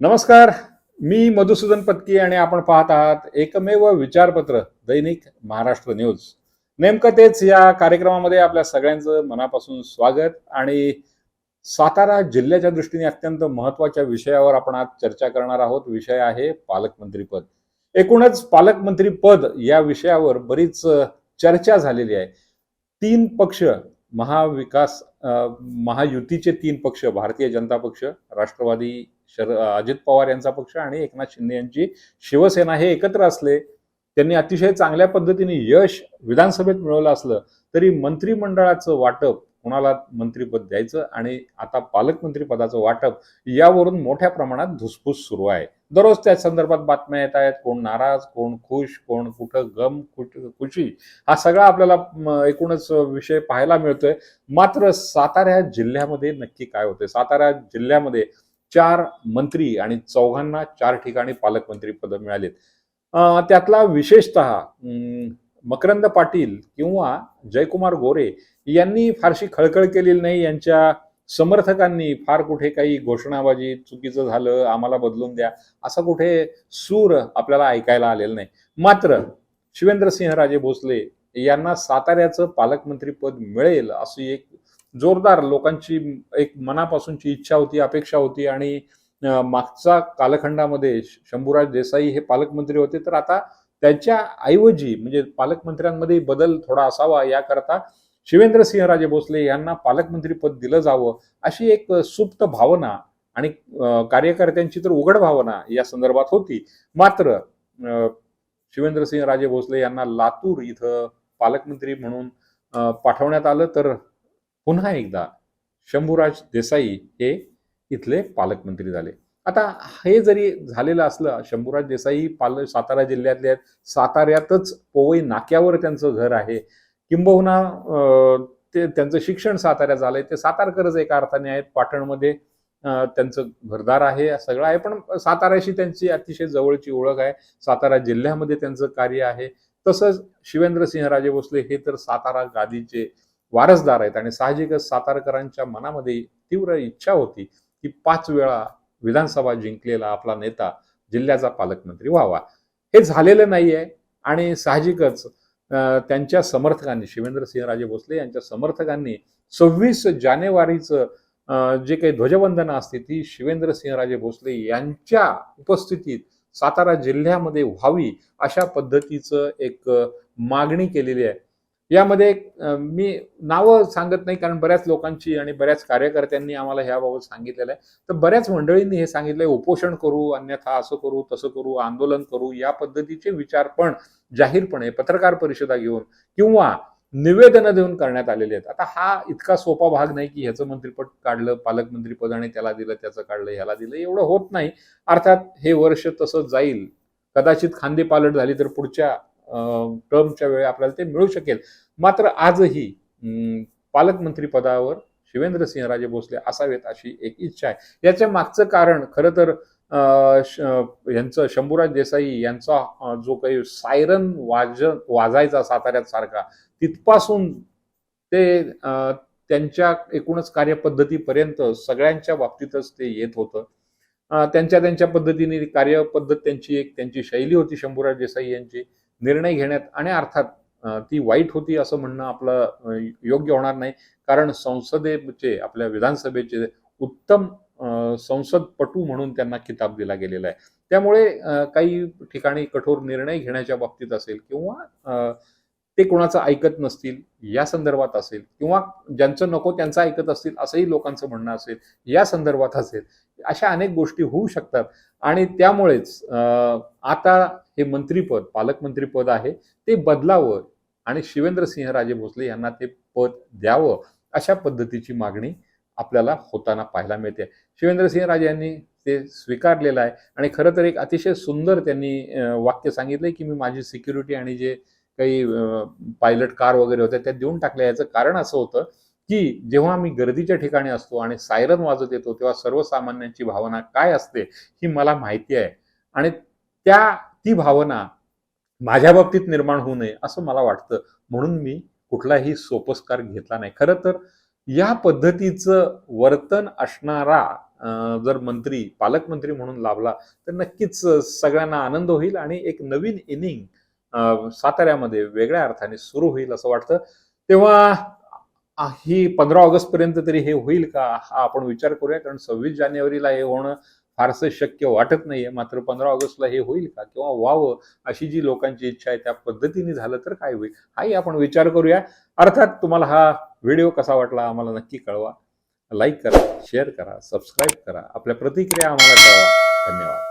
नमस्कार मी मधुसूदन पत्की आणि आपण पाहत आहात एकमेव विचारपत्र दैनिक महाराष्ट्र न्यूज. नेमकं तेच या कार्यक्रमामध्ये आपल्या सगळ्यांचं मनापासून स्वागत आणि सातारा जिल्ह्याच्या दृष्टीने अत्यंत महत्त्वाच्या विषयावर आपण आज चर्चा करणार आहोत. विषय आहे पालकमंत्रीपद एकूणच पालकमंत्री पद या विषयावर बरीच चर्चा झालेली आहे. तीन पक्ष महाविकास महायुतीचे तीन पक्ष भारतीय जनता पक्ष राष्ट्रवादी शर अजित पवार यांचा पक्ष आणि एकनाथ शिंदे यांची शिवसेना हे एकत्र असले त्यांनी अतिशय चांगल्या पद्धतीने यश विधानसभेत मिळवलं असलं तरी मंत्रिमंडळाचं वाटप कुणाला मंत्रीपद द्यायचं आणि आता पालकमंत्री पदाचं वाटप यावरून मोठ्या प्रमाणात धुसफूस सुरू आहे. दररोज त्या संदर्भात बातम्या येत आहेत कोण नाराज कोण खुश कोण कुठं गम कुठ खुशी हा सगळा आपल्याला एकूणच विषय पाहायला मिळतोय. मात्र सातारा जिल्ह्यामध्ये नक्की काय होतंय? सातारा जिल्ह्यामध्ये चार मंत्री आणि चौघांना चार ठिकाणी पालकमंत्री पद मिळालेत. त्यातला विशेषतः मकरंद पाटील किंवा जयकुमार गोरे यांनी फारशी खळखळ केलेली नाही. यांच्या समर्थकांनी फार कुठे काही घोषणाबाजी चुकीचं झालं आम्हाला बदलून द्या असा कुठे सूर आपल्याला ऐकायला आलेला नाही. मात्र शिवेंद्रसिंहराजे भोसले यांना साताऱ्याचं पालकमंत्री पद मिळेल अशी एक जोरदार लोकांची एक मनापासूनची इच्छा होती अपेक्षा होती आणि मागचा मागच्या कालखंडामध्ये शंभूराज देसाई हे पालकमंत्री होते. तर आता त्यांच्या ऐवजी म्हणजे पालकमंत्र्यांमध्ये बदल थोडा असावा याकरता शिवेंद्रसिंहराजे भोसले यांना पालकमंत्री पद दिलं जावं अशी एक सुप्त भावना आणि कार्यकर्त्यांची तर उघड भावना या संदर्भात होती. मात्र अं, शिवेंद्रसिंहराजे भोसले यांना लातूर इथं पालकमंत्री म्हणून पाठवण्यात आलं. तर पुन्हा एकदा शंभूराज देसाई हे इथले पालकमंत्री झाले. आता हे जरी झालेलं असलं शंभूराज देसाई पाल सातारा जिल्ह्यातले आहेत. साताऱ्यातच पोवई नाक्यावर त्यांचं घर आहे. किंबहुना ते त्यांचं शिक्षण साताऱ्यात झालंय. ते सातारकरच एका अर्थाने आहेत. पाटणमध्ये त्यांचं घरदार आहे सगळं आहे. पण साताऱ्याशी त्यांची अतिशय जवळची ओळख आहे. सातारा जिल्ह्यामध्ये त्यांचं कार्य आहे. तसंच शिवेंद्रसिंहराजे भोसले हे तर सातारा गादीचे वारसदार आहेत आणि साहजिकच सातारकरांच्या मनामध्ये तीव्र इच्छा होती की पाच वेळा विधानसभा जिंकलेला आपला नेता जिल्ह्याचा पालकमंत्री व्हावा. हे झालेलं नाही आहे आणि साहजिकच त्यांच्या समर्थकांनी शिवेंद्रसिंहराजे भोसले यांच्या समर्थकांनी सव्वीस जानेवारीचं जे काही ध्वजवंदना असते ती शिवेंद्रसिंहराजे भोसले यांच्या उपस्थितीत सातारा जिल्ह्यामध्ये व्हावी अशा पद्धतीचं एक मागणी केलेली आहे. यामध्ये मी नावं सांगत नाही कारण बऱ्याच लोकांची आणि बऱ्याच कार्यकर्त्यांनी आम्हाला ह्याबाबत सांगितलेलं आहे. तर बऱ्याच मंडळींनी हे सांगितलंय उपोषण करू अन्यथा असं करू तसं करू आंदोलन करू या पद्धतीचे विचार पण जाहीरपणे पत्रकार परिषदा घेऊन किंवा निवेदनं देऊन करण्यात आलेले आहेत. आता हा इतका सोपा भाग नाही की ह्याचं मंत्रिपद काढलं पालकमंत्रीपद आणि त्याला दिलं त्याचं काढलं ह्याला दिलं एवढं होत नाही. अर्थात हे वर्ष तसं जाईल. कदाचित खांदे पालट झाली तर पुढच्या टर्मच्या वेळी आपल्याला ते मिळू शकेल. मात्र आजही अं, पालकमंत्री पदावर शिवेंद्रसिंहराजे भोसले असावेत अशी एक इच्छा आहे. याच्या मागचं कारण खरं तर अं, यांचं शंभूराज देसाई यांचा जो काही सायरन वाज वाजायचा साताऱ्यात सारखा तिथपासून ते अं, त्यांच्या एकूणच कार्यपद्धतीपर्यंत सगळ्यांच्या बाबतीतच ते येत होतं. त्यांच्या त्यांच्या पद्धतीने कार्यपद्धत त्यांची एक त्यांची शैली होती शंभूराज देसाई यांची. निर्णय घेण्यात आणि अर्थात ती वाईट होती असं म्हणणं आपलं योग्य होणार नाही. कारण संसदेचे आपल्या विधानसभेचे उत्तम संसदपटू म्हणून त्यांना किताब दिला गेलेला आहे. त्यामुळे काही ठिकाणी कठोर निर्णय घेण्याच्या बाबतीत असेल किंवा अं, ते कोणाचं ऐकत नसतील या संदर्भात असेल किंवा ज्यांचं नको त्यांचं ऐकत असतील असंही लोकांचं म्हणणं असेल या संदर्भात असेल अशा अनेक गोष्टी होऊ शकतात. आणि त्यामुळेच आता हे मंत्रीपद पालकमंत्रीपद आहे ते बदलावं आणि शिवेंद्रसिंह राजे भोसले यांना ते पद द्यावं अशा पद्धतीची मागणी आपल्याला होताना पाहायला मिळते. शिवेंद्रसिंह राजे यांनी ते स्वीकारलेलं आहे. आणि खरं तर एक अतिशय सुंदर त्यांनी वाक्य सांगितलंय की मी माझी सिक्युरिटी आणि जे काही पायलट कार वगैरे होत्या त्या देऊन टाकल्या याचं कारण असं होतं की जेव्हा आम्ही गर्दीच्या ठिकाणी असतो आणि सायरन वाजत येतो तेव्हा सर्वसामान्यांची भावना काय असते ही मला माहिती आहे. आणि त्या ती भावना माझ्या बाबतीत निर्माण होऊ नये असं मला वाटतं. म्हणून मी कुठलाही सोपस्कार घेतला नाही. खरं तर या पद्धतीचं वर्तन असणारा जर मंत्री पालकमंत्री म्हणून लाभला तर नक्कीच सगळ्यांना आनंद होईल आणि एक नवीन इनिंग साताऱ्यामध्ये वेगळ्या अर्थाने सुरू होईल असं वाटतं. तेव्हा ही पंधरा ऑगस्ट पर्यंत तरी हे होईल का? हा आपण विचार करूया. कारण सव्वीस जानेवारीला हे होणं फारसं शक्य वाटत नाहीये. मात्र पंधरा ऑगस्टला हे होईल का? किंवा व्हावं अशी जी लोकांची इच्छा आहे त्या पद्धतीने झालं तर काय होईल? हाही आपण विचार करूया. अर्थात तुम्हाला हा व्हिडिओ कसा वाटला आम्हाला नक्की कळवा. लाईक करा शेअर करा सबस्क्राईब करा. आपल्या प्रतिक्रिया आम्हाला कळवा. धन्यवाद.